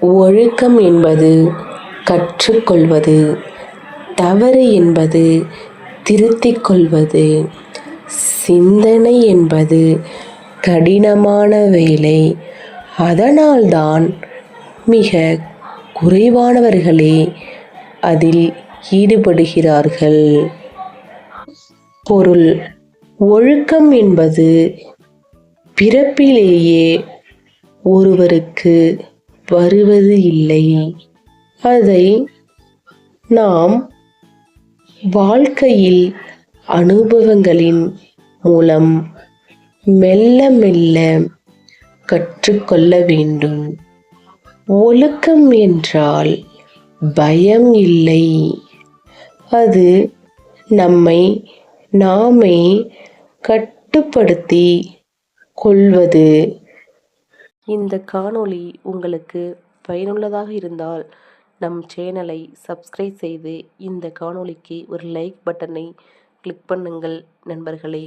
ஒழுக்கம் என்பது கற்றுக்கொள்வது தவறு என்பது திருத்திக் கொள்வது சிந்தனை என்பது கடினமான வேலை. அதனால்தான் மிக குறைவானவர்களே அதில் ஈடுபடுகிறார்கள். பொருள். ஒழுக்கம் என்பது பிறப்பிலேயே ஒருவருக்கு வருவது இல்லை. அதை நாம் வாழ்க்கையில் அனுபவங்களின் மூலம் மெல்ல மெல்ல கற்றுக்கொள்ள வேண்டும். ஒழுக்கம் என்றால் பயம் இல்லை. அது நம்மை நாமே கட்டுப்படுத்தி கொள்வது இந்த காணொளி உங்களுக்கு பயனுள்ளதாக இருந்தால் நம் சேனலை சப்ஸ்கிரைப் செய்து இந்த காணொளிக்கு ஒரு லைக் பட்டனை கிளிக் பண்ணுங்கள் நண்பர்களே.